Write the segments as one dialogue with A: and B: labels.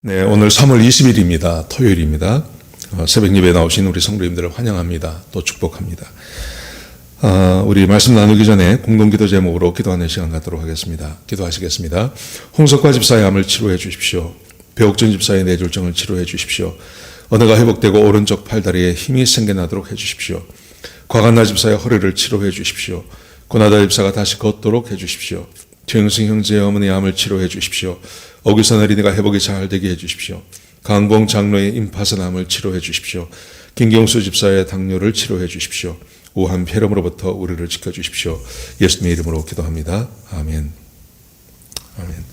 A: 네, 오늘 3월 20일입니다. 토요일입니다. 어, 새벽 예배 나오신 우리 성도님들을 환영합니다. 또 축복합니다. 아, 우리 말씀 나누기 전에 공동기도 제목으로 기도하는 시간 갖도록 하겠습니다. 기도하시겠습니다. 홍석과 집사의 암을 치료해 주십시오. 배옥전 집사의 뇌졸중을 치료해 주십시오. 언어가 회복되고 오른쪽 팔다리에 힘이 생겨나도록 해 주십시오. 과간나 집사의 허리를 치료해 주십시오. 고나다 집사가 다시 걷도록 해 주십시오. 최영승 형제의 어머니 암을 치료해 주십시오. 어기선 어린이가 회복이 잘 되게 해 주십시오. 강봉 장로의 임파선 암을 치료해 주십시오. 김경수 집사의 당뇨를 치료해 주십시오. 우한 폐렴으로부터 우리를 지켜 주십시오. 예수님의 이름으로 기도합니다. 아멘. 아멘.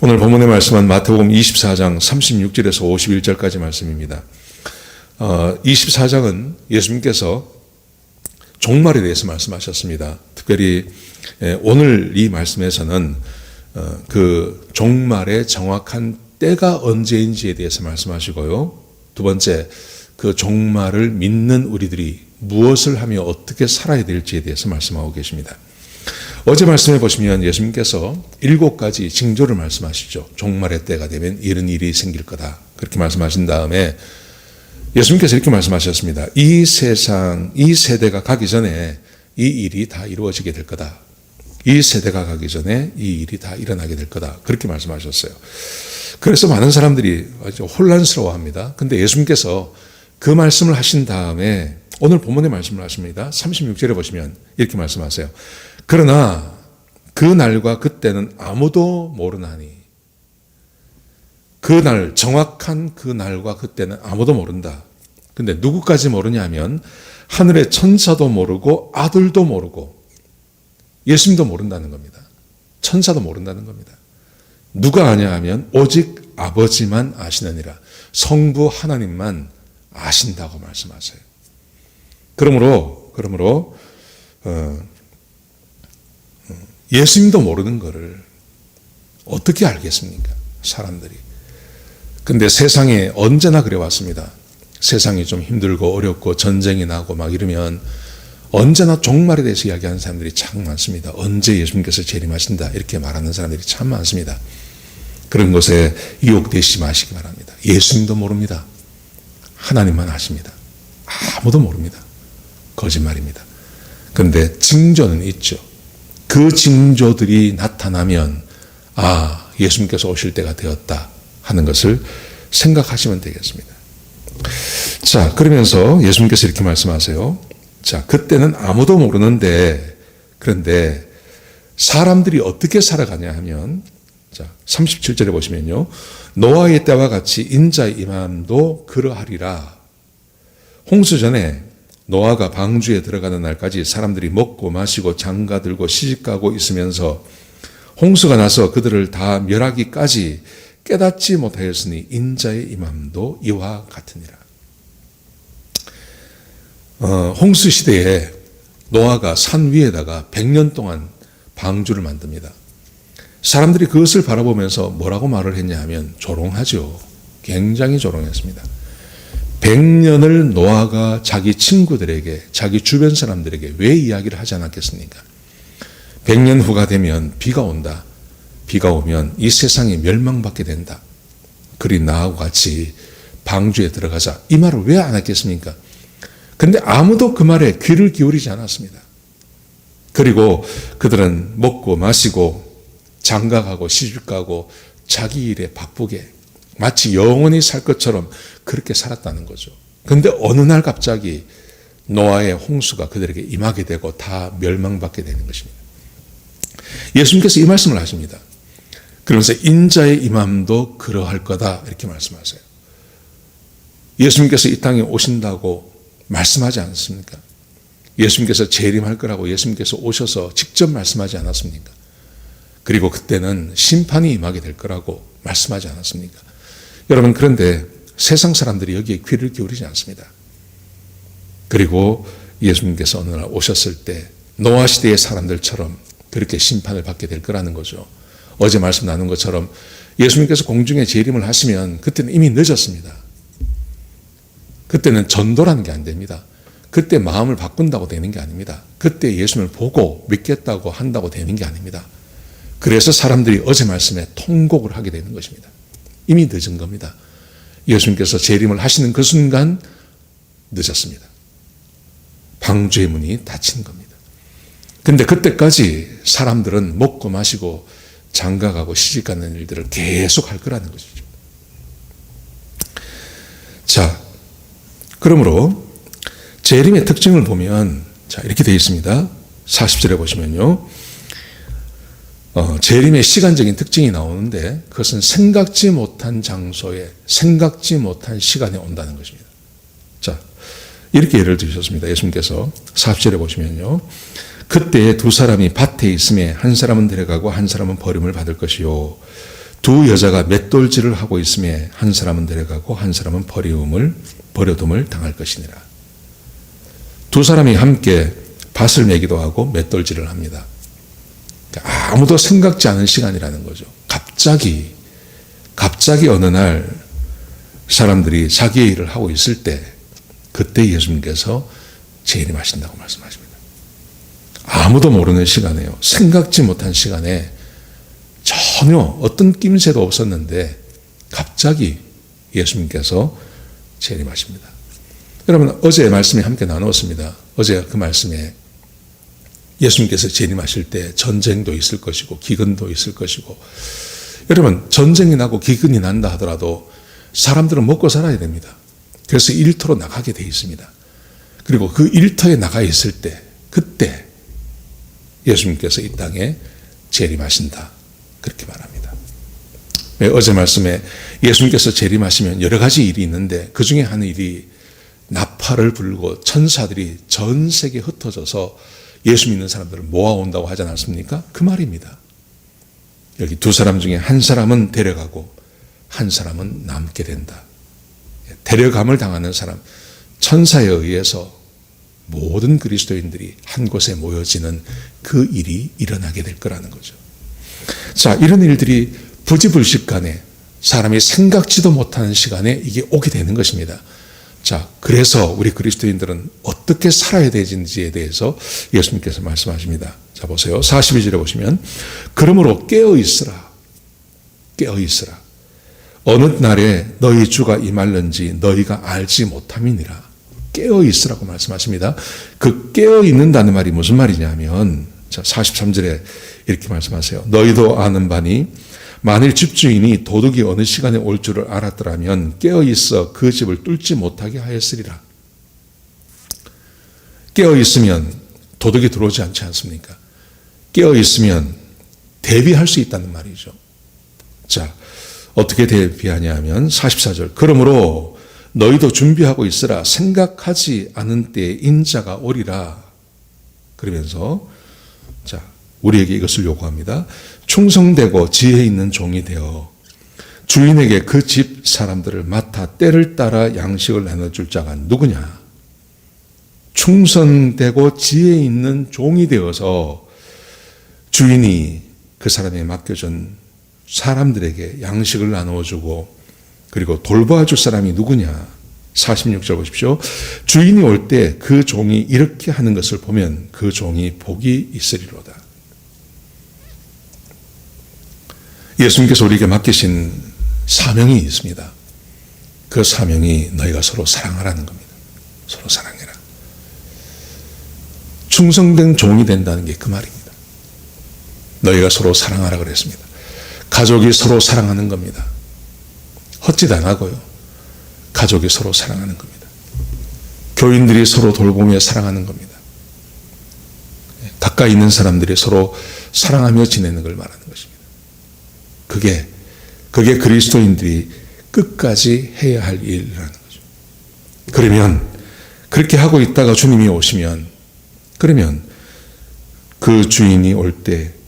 A: 오늘 본문의 말씀은 마태복음 24장 36절에서 51절까지 말씀입니다. 어, 24장은 예수님께서 종말에 대해서 말씀하셨습니다. 특별히 예, 오늘 이 말씀에서는 어, 그 종말의 정확한 때가 언제인지에 대해서 말씀하시고요. 두 번째, 그 종말을 믿는 우리들이 무엇을 하며 어떻게 살아야 될지에 대해서 말씀하고 계십니다. 어제 말씀해 보시면 예수님께서 일곱 가지 징조를 말씀하시죠. 종말의 때가 되면 이런 일이 생길 거다. 그렇게 말씀하신 다음에 예수님께서 이렇게 말씀하셨습니다. 이 세상, 이 세대가 가기 전에 이 일이 다 이루어지게 될 거다. 이 세대가 가기 전에 이 일이 다 일어나게 될 거다. 그렇게 말씀하셨어요. 그래서 많은 사람들이 아주 혼란스러워 합니다. 근데 예수님께서 그 말씀을 하신 다음에 오늘 본문의 말씀을 하십니다. 36절에 보시면 이렇게 말씀하세요. 그러나 그 날과 그때는 아무도 모르나니 그 날, 정확한 그 날과 그때는 아무도 모른다. 근데 누구까지 모르냐면 하늘의 천사도 모르고 아들도 모르고 예수님도 모른다는 겁니다. 천사도 모른다는 겁니다. 누가 아냐 하면 오직 아버지만 아시느니라. 성부 하나님만 아신다고 말씀하세요. 그러므로 그러므로 어, 어, 예수님도 모르는 것을 어떻게 알겠습니까? 사람들이. 근데 세상에 언제나 그래 왔습니다. 세상이 좀 힘들고 어렵고 전쟁이 나고 막 이러면 언제나 종말에 대해서 이야기하는 사람들이 참 많습니다. 언제 예수님께서 재림하신다 이렇게 말하는 사람들이 참 많습니다. 그런 것에 유혹되시지 마시기 바랍니다. 예수님도 모릅니다. 하나님만 아십니다. 아무도 모릅니다. 거짓말입니다. 그런데 징조는 있죠. 그 징조들이 나타나면 아 예수님께서 오실 때가 되었다 하는 것을 생각하시면 되겠습니다. 자 그러면서 예수님께서 이렇게 말씀하세요. 자, 그때는 아무도 모르는데, 그런데 사람들이 어떻게 살아가냐 하면, 자, 37절에 보시면요. 노아의 때와 같이 인자의 임함도 그러하리라. 홍수 전에 노아가 방주에 들어가는 날까지 사람들이 먹고 마시고 장가 들고 시집 가고 있으면서 홍수가 나서 그들을 다 멸하기까지 깨닫지 못하였으니 인자의 임함도 이와 같으니라. 어, 홍수 시대에 노아가 산 위에다가 100년 동안 방주를 만듭니다. 사람들이 그것을 바라보면서 뭐라고 말을 했냐 하면 조롱하죠. 굉장히 조롱했습니다. 100년을 노아가 자기 친구들에게, 자기 주변 사람들에게 왜 이야기를 하지 않았겠습니까? 100년 후가 되면 비가 온다. 비가 오면 이 세상이 멸망받게 된다. 그리 나하고 같이 방주에 들어가자. 이 말을 왜 안 했겠습니까? 근데 아무도 그 말에 귀를 기울이지 않았습니다. 그리고 그들은 먹고 마시고 장가가고 시집가고 자기 일에 바쁘게 마치 영원히 살 것처럼 그렇게 살았다는 거죠. 근데 어느 날 갑자기 노아의 홍수가 그들에게 임하게 되고 다 멸망받게 되는 것입니다. 예수님께서 이 말씀을 하십니다. 그러면서 인자의 임함도 그러할 거다 이렇게 말씀하세요. 예수님께서 이 땅에 오신다고 말씀하지 않습니까? 예수님께서 재림할 거라고 예수님께서 오셔서 직접 말씀하지 않았습니까? 그리고 그때는 심판이 임하게 될 거라고 말씀하지 않았습니까? 여러분, 그런데 세상 사람들이 여기에 귀를 기울이지 않습니다. 그리고 예수님께서 어느 날 오셨을 때 노아 시대의 사람들처럼 그렇게 심판을 받게 될 거라는 거죠. 어제 말씀 나눈 것처럼 예수님께서 공중에 재림을 하시면 그때는 이미 늦었습니다. 그때는 전도라는 게 안 됩니다. 그때 마음을 바꾼다고 되는 게 아닙니다. 그때 예수님을 보고 믿겠다고 한다고 되는 게 아닙니다. 그래서 사람들이 어제 말씀에 통곡을 하게 되는 것입니다. 이미 늦은 겁니다. 예수님께서 재림을 하시는 그 순간 늦었습니다. 방주의 문이 닫힌 겁니다. 근데 그때까지 사람들은 먹고 마시고 장가가고 시집가는 일들을 계속 할 거라는 것이죠. 자, 그러므로 재림의 특징을 보면 자, 이렇게 되어 있습니다. 40절에 보시면요. 어, 재림의 시간적인 특징이 나오는데 그것은 생각지 못한 장소에 생각지 못한 시간에 온다는 것입니다. 자, 이렇게 예를 들으셨습니다. 예수님께서 40절에 보시면요. 그때 두 사람이 밭에 있음에 한 사람은 데려가고 한 사람은 버림을 받을 것이요. 두 여자가 맷돌질을 하고 있음에 한 사람은 데려가고 한 사람은 버림을 버려둠을 당할 것이니라. 두 사람이 함께 밭을 매기도 하고 맷돌질을 합니다. 그러니까 아무도 생각지 않은 시간이라는 거죠. 갑자기 갑자기 어느 날 사람들이 자기의 일을 하고 있을 때 그때 예수님께서 재림하신다고 말씀하십니다. 아무도 모르는 시간에요. 생각지 못한 시간에 전혀 어떤 낌새도 없었는데 갑자기 예수님께서 재림하십니다. 여러분 어제 말씀에 함께 나누었습니다. 어제 그 말씀에 예수님께서 재림하실 때 전쟁도 있을 것이고 기근도 있을 것이고 여러분 전쟁이 나고 기근이 난다 하더라도 사람들은 먹고 살아야 됩니다. 그래서 일터로 나가게 돼 있습니다. 그리고 그 일터에 나가 있을 때 그때 예수님께서 이 땅에 재림하신다. 그렇게 말합니다. 어제 말씀에 예수님께서 재림하시면 여러 가지 일이 있는데 그 중에 한 일이 나팔을 불고 천사들이 전 세계에 흩어져서 예수 믿는 사람들을 모아온다고 하지 않았습니까? 그 말입니다. 여기 두 사람 중에 한 사람은 데려가고 한 사람은 남게 된다. 데려감을 당하는 사람, 천사에 의해서 모든 그리스도인들이 한 곳에 모여지는 그 일이 일어나게 될 거라는 거죠. 자, 이런 일들이 부지불식 간에 사람이 생각지도 못하는 시간에 이게 오게 되는 것입니다. 자, 그래서 우리 그리스도인들은 어떻게 살아야 되는지에 대해서 예수님께서 말씀하십니다. 자, 보세요. 42절에 보시면, 그러므로 깨어 있으라. 깨어 있으라. 어느 날에 너희 주가 임할는지 너희가 알지 못함이니라. 깨어 있으라고 말씀하십니다. 그 깨어 있는다는 말이 무슨 말이냐면, 자, 43절에 이렇게 말씀하세요. 너희도 아는 바니, 만일 집주인이 도둑이 어느 시간에 올 줄을 알았더라면 깨어 있어 그 집을 뚫지 못하게 하였으리라. 깨어 있으면 도둑이 들어오지 않지 않습니까? 깨어 있으면 대비할 수 있다는 말이죠. 자, 어떻게 대비하냐 하면 44절. 그러므로 너희도 준비하고 있으라 생각하지 않은 때에 인자가 오리라. 그러면서 자, 우리에게 이것을 요구합니다. 충성되고 지혜 있는 종이 되어 주인에게 그 집 사람들을 맡아 때를 따라 양식을 나눠줄 자가 누구냐? 충성되고 지혜 있는 종이 되어서 주인이 그 사람에 맡겨준 사람들에게 양식을 나누어주고 그리고 돌봐줄 사람이 누구냐? 46절 보십시오. 주인이 올 때 그 종이 이렇게 하는 것을 보면 그 종이 복이 있으리로다. 예수님께서 우리에게 맡기신 사명이 있습니다. 그 사명이 너희가 서로 사랑하라는 겁니다. 서로 사랑해라. 충성된 종이 된다는 게 그 말입니다. 너희가 서로 사랑하라 그랬습니다. 가족이 서로 사랑하는 겁니다. 헛짓 안 하고요. 가족이 서로 사랑하는 겁니다. 교인들이 서로 돌보며 사랑하는 겁니다. 가까이 있는 사람들이 서로 사랑하며 지내는 걸 말하는 것입니다. 그게 그게 그리스도인들이 끝까지 해야 할 일이라는 거죠. 그러면 그렇게 하고 있다가 주님이 오시면 그러면 그 주인이 올 때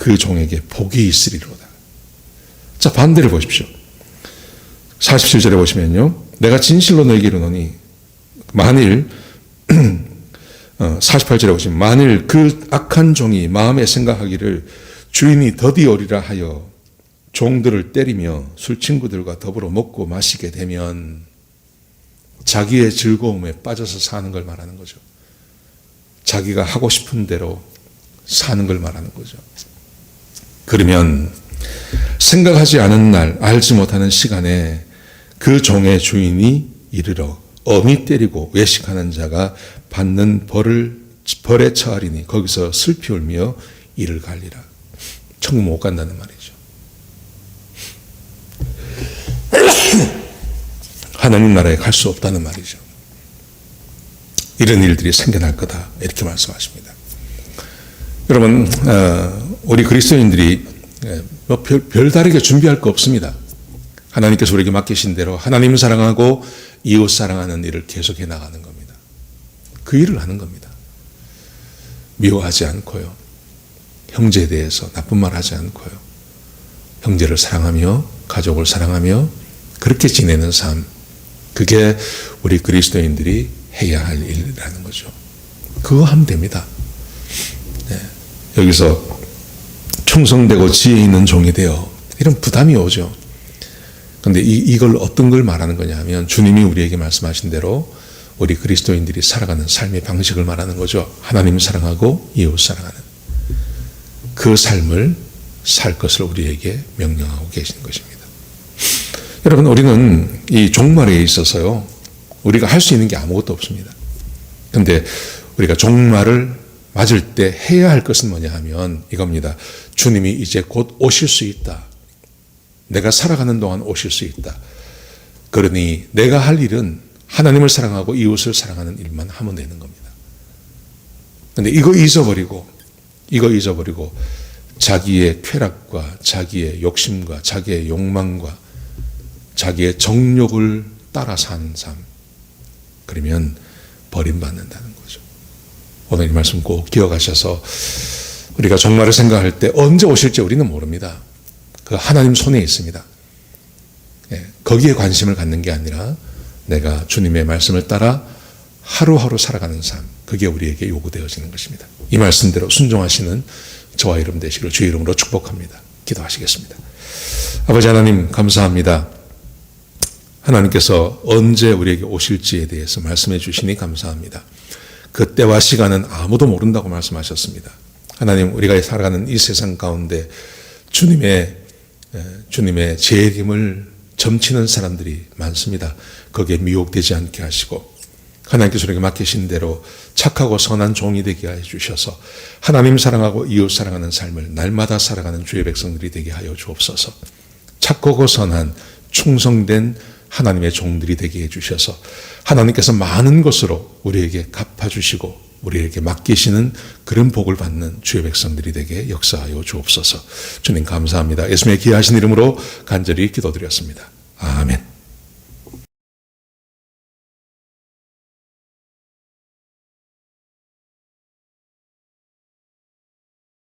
A: 그 종에게 복이 있으리로다. 자, 반대를 보십시오. 47절에 보시면요. 내가 진실로 너에게 이르노니 만일 48절에 어, 보시면 만일 그 악한 종이 마음에 생각하기를 주인이 더디 오리라 하여 종들을 때리며 술 친구들과 더불어 먹고 마시게 되면 자기의 즐거움에 빠져서 사는 걸 말하는 거죠. 자기가 하고 싶은 대로 사는 걸 말하는 거죠. 그러면 생각하지 않은 날, 알지 못하는 시간에 그 종의 주인이 이르러 엄히 때리고 외식하는 자가 받는 벌을 벌에 처하리니 거기서 슬피 울며 이를 갈리라. 천국 못 간다는 말이죠. 하나님 나라에 갈 수 없다는 말이죠. 이런 일들이 생겨날 거다. 이렇게 말씀하십니다. 여러분, 어, 우리 그리스도인들이 예, 뭐 별, 별다르게 준비할 거 없습니다. 하나님께서 우리에게 맡기신 대로 하나님을 사랑하고 이웃 사랑하는 일을 계속해 나가는 겁니다. 그 일을 하는 겁니다. 미워하지 않고요. 형제에 대해서 나쁜 말 하지 않고요. 형제를 사랑하며 가족을 사랑하며 그렇게 지내는 삶. 그게 우리 그리스도인들이 해야 할 일이라는 거죠. 그거 하면 됩니다. 네. 여기서 충성되고 지혜 있는 종이 되어 이런 부담이 오죠. 근데 이, 이걸 어떤 걸 말하는 거냐 하면 주님이 우리에게 말씀하신 대로 우리 그리스도인들이 살아가는 삶의 방식을 말하는 거죠. 하나님 사랑하고 이웃 사랑하는 그 삶을 살 것을 우리에게 명령하고 계시는 것입니다. 여러분, 우리는 이 종말에 있어서요, 우리가 할 수 있는 게 아무것도 없습니다. 근데 우리가 종말을 맞을 때 해야 할 것은 뭐냐 하면 이겁니다. 주님이 이제 곧 오실 수 있다. 내가 살아가는 동안 오실 수 있다. 그러니 내가 할 일은 하나님을 사랑하고 이웃을 사랑하는 일만 하면 되는 겁니다. 근데 이거 잊어버리고, 이거 잊어버리고, 자기의 쾌락과 자기의 욕심과 자기의 욕망과 자기의 정욕을 따라 사는 삶. 그러면 버림받는다는 거죠. 오늘 이 말씀 꼭 기억하셔서 우리가 종말을 생각할 때 언제 오실지 우리는 모릅니다. 그 하나님 손에 있습니다. 예, 거기에 관심을 갖는 게 아니라 내가 주님의 말씀을 따라 하루하루 살아가는 삶, 그게 우리에게 요구되어지는 것입니다. 이 말씀대로 순종하시는 저와 이름 되시기를 주의 이름으로 축복합니다. 기도하시겠습니다. 아버지 하나님 감사합니다. 하나님께서 언제 우리에게 오실지에 대해서 말씀해 주시니 감사합니다. 그때와 시간은 아무도 모른다고 말씀하셨습니다. 하나님 우리가 살아가는 이 세상 가운데 주님의 주님의 재림을 점치는 사람들이 많습니다. 거기에 미혹되지 않게 하시고 하나님께서 우리에게 맡기신 대로 착하고 선한 종이 되게 해 주셔서 하나님 사랑하고 이웃 사랑하는 삶을 날마다 살아가는 주의 백성들이 되게 하여 주옵소서. 착하고 선한 충성된 하나님의 종들이 되게 해 주셔서 하나님께서 많은 것으로 우리에게 갚아 주시고 우리에게 맡기시는 그런 복을 받는 주의 백성들이 되게 역사하여 주옵소서. 주님 감사합니다. 예수님의 귀하신 이름으로 간절히 기도드렸습니다. 아멘.